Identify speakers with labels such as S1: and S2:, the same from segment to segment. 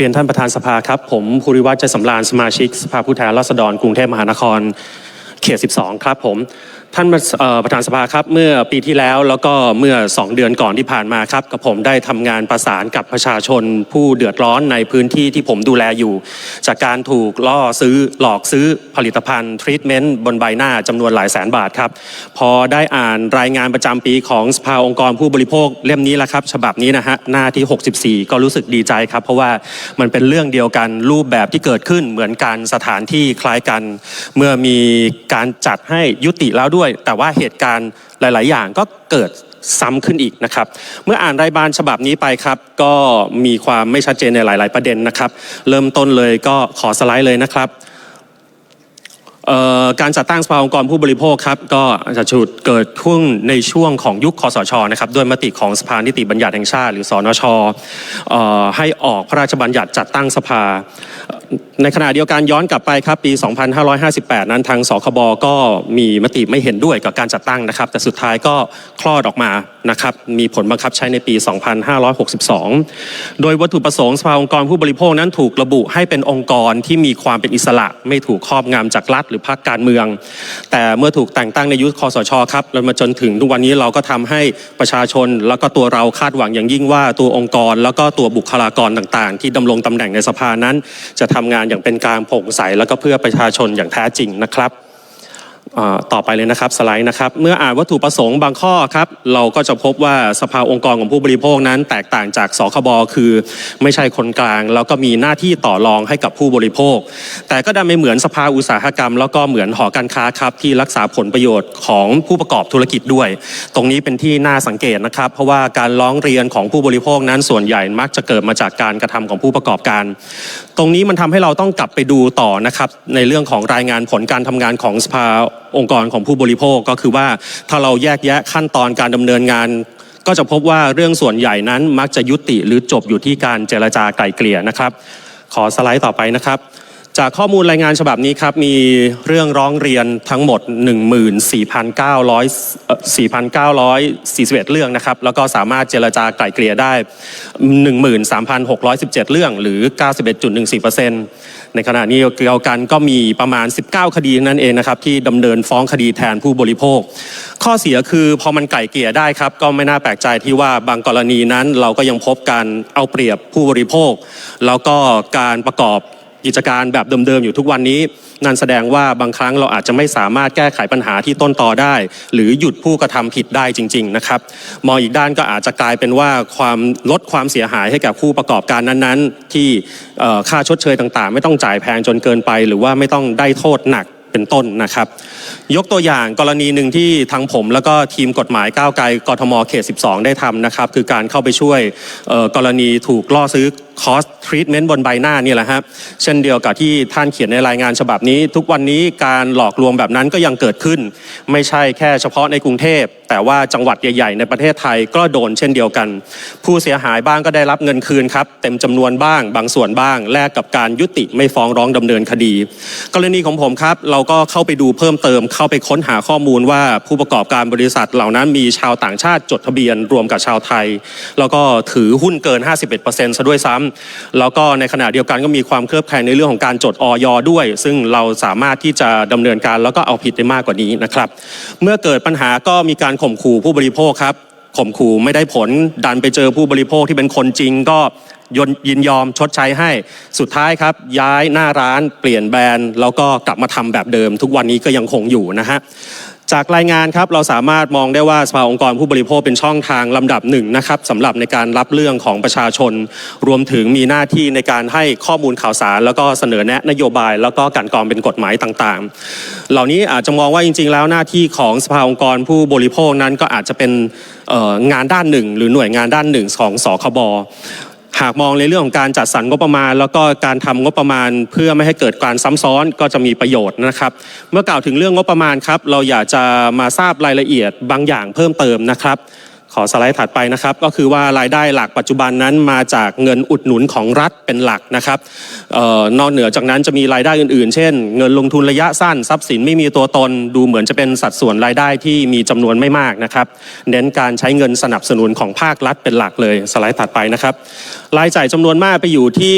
S1: เรียนท่านประธานสภาครับ ผมภูริวัฒน์ใจสำราญสมาชิก สภาผู้แทนราษฎรกรุงเทพมหานคร เขต 12 ครับผม ท่านประธานสภาครับเมื่อปีที่แล้วแล้วก็เมื่อ 2 เดือนก่อนที่ผ่านมาครับกับผมได้ทำงานประสานกับประชาชน ผู้เดือดร้อนในพื้นที่ที่ผมดูแลอยู่ จากการถูกล่อซื้อหลอกซื้อผลิตภัณฑ์ทรีทเมนต์บนใบหน้าจำนวนหลายแสนบาทครับ พอได้อ่านรายงานประจำปีของสภาองค์กรผู้บริโภคเล่มนี้แหละครับ ฉบับนี้นะฮะหน้าที่ 64 ก็รู้สึกดีใจครับ เพราะว่ามันเป็นเรื่องเดียวกันรูปแบบที่เกิดขึ้นเหมือนกันสถานที่คล้ายกัน เมื่อมีการจัดให้ยุติแล้วด้วยแต่ว่าเหตุการณ์หลาย ๆ อย่างก็เกิดซ้ำขึ้นอีกนะครับ เมื่ออ่านรายบานฉบับนี้ไปครับ ก็มีความไม่ชัดเจนในหลาย ๆ ประเด็นนะครับ เริ่มต้นเลยก็ขอสไลด์เลยนะครับการจัดตั้งสภาองค์กรผู้บริโภคครับก็จะฉุดเกิดขึ้นในช่วงของยุคคอสชนะครับด้วยมติของสภานิติบัญญัติแห่งชาติ หรือสนชอให้ออกพระราชบัญญัติจัดตั้งสภา ในขณะเดียวกันย้อนกลับไปครับปี 2558 นั้นทางสคบก็มีมติไม่เห็นด้วยกับการจัดตั้งนะครับ แต่สุดท้ายก็คลอดออกมานะครับมีผลบังคับใช้ในปี 2562 โดยวัตถุประสงค์สภาองค์กรผู้บริโภคนั้นถูกระบุให้เป็นองค์กรที่มีความเป็นอิสระ ไม่ถูกครอบงำจากรัฐหรือพรรคการเมือง แต่เมื่อถูกแต่งตั้งในยุคคอสชครับแล้วมาจนถึงทุกวันนี้เราก็ทำให้ประชาชน แล้วก็ตัวเราคาดหวังอย่างยิ่งว่าตัวองค์กร แล้วก็ตัวบุคลากรต่างๆ ที่ดำรงตำแหน่งในสภานั้นจะทำงานอย่างเป็นกลางโปร่งใสแล้วก็เพื่อประชาชนอย่างแท้จริงนะครับ ต่อไปเลยนะครับสไลด์นะครับ เมื่ออ่านวัตถุประสงค์บางข้อครับ เราก็จะพบว่าสภาองค์กรของผู้บริโภคนั้น แตกต่างจากสคบคือ ไม่ใช่คนกลาง แล้วก็มีหน้าที่ต่อรองให้กับผู้บริโภค แต่ก็ดันไม่เหมือนสภาอุตสาหกรรม แล้วก็เหมือนหอการค้าครับที่รักษาผลประโยชน์ของผู้ประกอบธุรกิจด้วย ตรงนี้เป็นที่น่าสังเกตนะครับ เพราะว่าการร้องเรียนของผู้บริโภคนั้นส่วนใหญ่มักจะเกิดมาจากการกระทำของผู้ประกอบการ ตรงนี้มันทำให้เราต้องกลับไปดูต่อนะครับในเรื่องของรายงานผลการทำงานของสภา องค์กรของผู้บริโภคก็คือว่าถ้าเราแยกแยะขั้นตอนการดำเนินงาน ก็จะพบว่าเรื่องส่วนใหญ่นั้นมักจะยุติหรือจบอยู่ที่การเจรจาไกล่เกลี่ยนะครับ ขอสไลด์ต่อไปนะครับจากข้อมูลรายงานฉบับนี้ครับ มีเรื่องร้องเรียนทั้งหมด 1 4 9 4 9 4 1เรื่องนะครับ แล้วก็สามารถเจรจาไกล่เกลี่ยได้ 13,617 เรื่องหรือ 91.14% ในขณะนี้เกี่ยวกันก็มีประมาณ 19 คดีนั่นเองนะครับที่ดำเนินฟ้องคดีแทนผู้บริโภค ข้อเสียคือพอมันไก่เกี่ยได้ครับก็ไม่น่าแปลกใจที่ว่าบางกรณีนั้นเราก็ยังพบการเอาเปรียบผู้บริโภค แล้วก็การประกอบ กิจการแบบเดิมๆอยู่ทุกวันนี้ นั่นแสดงว่าบางครั้งเราอาจจะไม่สามารถแก้ไขปัญหาที่ต้นตอได้ หรือหยุดผู้กระทำผิดได้จริง ๆ นะครับ มองอีกด้านก็อาจจะกลายเป็นว่าความลดความเสียหายให้กับผู้ประกอบการนั้นๆ ที่ค่าชดเชยต่างๆ ไม่ต้องจ่ายแพงจนเกินไป หรือว่าไม่ต้องได้โทษหนักเป็นต้นนะครับ ยกตัวอย่างกรณีหนึ่งที่ทางผมแล้วก็ทีมกฎหมายก้าวไกลกทมเขต 12 ได้ทำนะครับ คือการเข้าไปช่วยกรณีถูกล่อซื้อ คอสทรีทเมนต์บนใบหน้านี่แหละครับเช่นเดียวกับที่ท่านเขียนในรายงานฉบับนี้ ทุกวันนี้การหลอกลวงแบบนั้นก็ยังเกิดขึ้น ไม่ใช่แค่เฉพาะในกรุงเทพ แต่ว่าจังหวัดใหญ่ ๆ ในประเทศไทยก็โดนเช่นเดียวกัน ผู้เสียหายบ้างก็ได้รับเงินคืนครับ เต็มจำนวนบ้าง บางส่วนบ้างแลกกับการยุติไม่ฟ้องร้องดำเนินคดี กรณีของผมครับ เราก็เข้าไปดูเพิ่มเติม เข้าไปค้นหาข้อมูลว่าผู้ประกอบการบริษัทเหล่านั้นมีชาวต่างชาติจดทะเบียน รวมกับชาวไทย แล้วก็ถือหุ้นเกิน 51%ซะด้วยซ้ำแล้วก็ในขณะเดียวกันก็มีความเคลือบแคลงในเรื่องของการจดออยด้วย ซึ่งเราสามารถที่จะดำเนินการแล้วก็เอาผิดได้มากกว่านี้นะครับ เมื่อเกิดปัญหาก็มีการข่มขู่ผู้บริโภคครับข่มขู่ไม่ได้ผลดันไปเจอผู้บริโภคที่เป็นคนจริงก็ยนยินยอมชดใช้ให้สุดท้ายครับ ย้ายหน้าร้านเปลี่ยนแบรนด์ แล้วก็กลับมาทำแบบเดิม ทุกวันนี้ก็ยังคงอยู่นะฮะ จากรายงานครับเราสามารถมองได้ว่าสภาองค์กรผู้บริโภคเป็นช่องทางลำดับหนึ่งนะครับสำหรับในการรับเรื่องของประชาชน รวมถึงมีหน้าที่ในการให้ข้อมูลข่าวสาร แล้วก็เสนอแนะนโยบาย แล้วก็การกรองเป็นกฎหมายต่างๆ เหล่านี้อาจจะมองว่าจริง ๆ แล้วหน้าที่ของสภาองค์กรผู้บริโภคนั้นก็อาจจะเป็นงานด้านหนึ่ง หรือหน่วยงานด้านหนึ่งของสคบ หากมองในเรื่องของการจัดสรรงบประมาณ แล้วก็การทำงบประมาณ เพื่อไม่ให้เกิดการซ้ำซ้อนก็จะมีประโยชน์นะครับ เมื่อกล่าวถึงเรื่องงบประมาณครับ เราอยากจะมาทราบรายละเอียดบางอย่างเพิ่มเติมนะครับ ขอสไลด์ถัดไปนะครับ ก็คือว่ารายได้หลักปัจจุบันนั้นมาจากเงินอุดหนุนของรัฐเป็นหลักนะครับออนอกเหนือจากนั้นจะมีรายได้อื่นๆ เช่น เงินลงทุนระยะสั้นทรัพย์สินไม่มีตัวตน ดูเหมือนจะเป็นสัดส่วนรายได้ที่มีจำนวนไม่มากนะครับ เน้นการใช้เงินสนับสนุนของภาครัฐเป็นหลักเลยสไลด์ถัดไปนะครับ รายจ่ายจำนวนมากไปอยู่ที่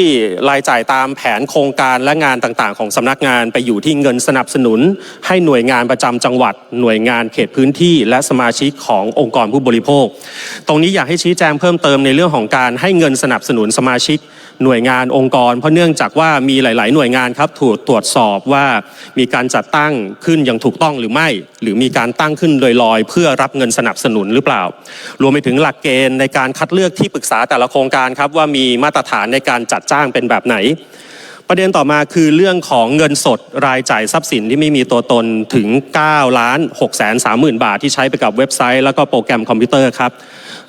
S1: รายจ่ายตามแผนโครงการและงานต่างๆ ของสำนักงานไปอยู่ที่เงินสนับสนุน ให้หน่วยงานประจำจังหวัด หน่วยงานเขตพื้นที่ และสมาชิกขององค์กรผู้บริโภคตรงนี้อยากให้ชี้แจงเพิ่มเติมในเรื่องของการให้เงินสนับสนุนสมาชิกหน่วยงานองค์กร เพราะเนื่องจากว่ามีหลาย ๆ หน่วยงานครับถูกตรวจสอบว่ามีการจัดตั้งขึ้นอย่างถูกต้องหรือไม่ หรือมีการตั้งขึ้นลอย ๆ เพื่อรับเงินสนับสนุนหรือเปล่า รวมไปถึงหลักเกณฑ์ในการคัดเลือกที่ปรึกษาแต่ละโครงการครับว่ามีมาตรฐานในการจัดจ้างเป็นแบบไหน ประเด็นต่อมาคือเรื่องของเงินสดรายจ่ายทรัพย์สินที่ไม่มีตัวตนถึง9ล้าน6แสน3หมื่นบาทที่ใช้ไปกับเว็บไซต์ แล้วก็โปรแกรมคอมพิวเตอร์ครับ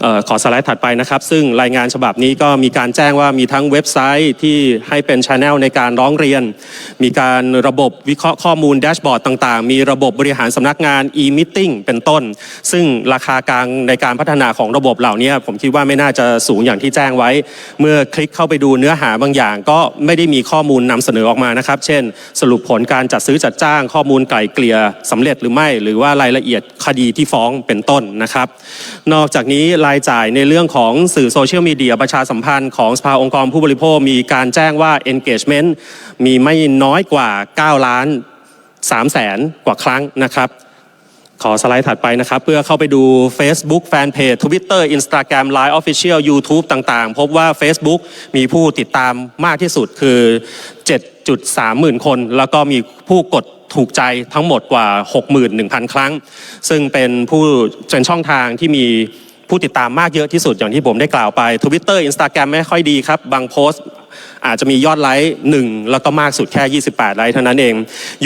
S1: ออขอสไลด์ถัดไปนะครับ ซึ่งรายงานฉบับนี้ก็มีการแจ้งว่ามีทั้งเว็บไซต์ที่ให้เป็นช anel ในการร้องเรียน มีการระบบวิเคราะห์ข้อมูลแดชบอร์ดต่างๆ มีระบบบริหารสำนักงาน e-meeting เป็นต้น ซึ่งราคากลางในการพัฒนาของระบบเหล่านี้ผมคิดว่าไม่น่าจะสูงอย่างที่แจ้งไว้ เมื่อคลิกเข้าไปดูเนื้อหาบางอย่าง ก็ไม่ได้มีข้อมูลนำเสนอออกมานะครับ เช่น สรุปผลการจัดซื้อจัดจ้าง ข้อมูลไกล่เกลี่ยสำเร็จหรือไม่ หรือว่ารายละเอียดคดีที่ฟ้องเป็นต้นนะครับ นอกจากนี้รายจ่ายในเรื่องของสื่อโซเชียลมีเดียประชาสัมพันธ์ของสภาองค์กรผู้บริโภคมีการแจ้งว่า engagement มีไม่น้อยกว่า 9 ล้าน3แสนกว่าครั้งนะครับ ขอสไลด์ถัดไปนะครับ เพื่อเข้าไปดู Facebook Fanpage Twitter Instagram Line Official YouTube ต่างๆ พบว่า Facebook มีผู้ติดตามมากที่สุดคือ 7.3 หมื่นคน แล้วก็มีผู้กดถูกใจทั้งหมดกว่า 61,000 ครั้ง ซึ่งเป็นผู้เป็นช่องทางที่มีผู้ติดตามมากเยอะที่สุดอย่างที่ผมได้กล่าวไป Twitter Instagram ไม่ค่อยดีครับ บางโพสต์ อาจจะมียอดไลค์1 แล้วก็มากสุดแค่ 28 ไลค์เท่านั้นเอง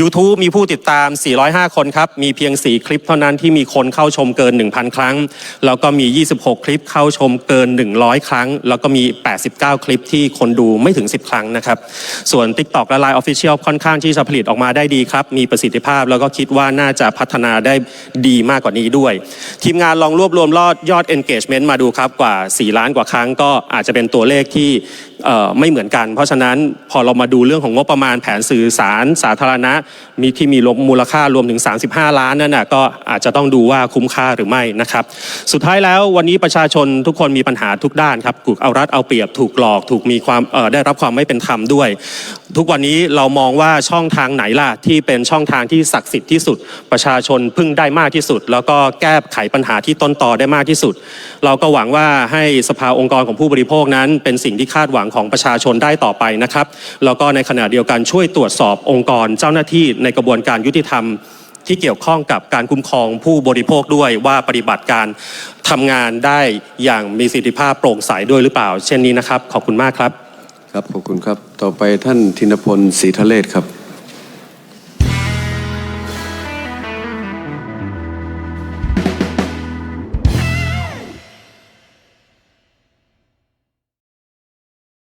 S1: YouTube มีผู้ติดตาม 405 คนครับ มีเพียง 4 คลิปเท่านั้นที่มีคนเข้าชมเกิน 1,000 ครั้ง แล้วก็มี 26 คลิปเข้าชมเกิน 100 ครั้ง แล้วก็มี 89 คลิปที่คนดูไม่ถึง 10 ครั้งนะครับ ส่วน TikTok และ Line Official ค่อนข้างที่จะผลิตออกมาได้ดีครับ มีประสิทธิภาพแล้วก็คิดว่าน่าจะพัฒนาได้ดีมากกว่านี้ด้วย ทีมงานลองรวบรวมยอดยอด engagement มาดูครับกว่า 4 ล้านกว่าครั้งก็อาจจะเป็นตัวเลขที่ไม่เหมือนกัน เพราะฉะนั้นพอเรามาดูเรื่องของงบประมาณแผนสื่อสารสาธารณะ มีที่มีมมูลค่ารวมถึง 35 ล้านนั่นนะก็อาจจะต้องดูว่าคุ้มค่าหรือไม่นะครับ สุดท้ายแล้ววันนี้ประชาชนทุกคนมีปัญหาทุกด้านครับถูกเอารัดเอาเปรียบถูกหลอกถูกมีความได้รับความไม่เป็นธรรมด้วย ทุกวันนี้เรามองว่าช่องทางไหนล่ะที่เป็นช่องทางที่ศักดิ์สิทธิ์ที่สุด ประชาชนพึ่งได้มากที่สุด แล้วก็แก้ไขปัญหาที่ต้นตอได้มากที่สุด เราก็หวังว่าให้สภาองค์กรของผู้บริโภคนั้น เป็นสิ่งที่คาดหวังของประชาชนได้ต่อไปนะครับ แล้วก็ในขณะเดียวกันช่วยตรวจสอบองค์กรเจ้าหน้าที่ในกระบวนการยุติธรรมที่เกี่ยวข้องกับการคุ้มครองผู้บริโภคด้วยว่าปฏิบัติการทำงานได้อย่างมีประสิทธิภาพโปร่งใสด้วยหรือเปล่า เช่นนี้นะครับ ขอบคุณมากครับ
S2: ครับขอบคุณครับ ต่อไปท่านธินพลศรีทะเลศครับ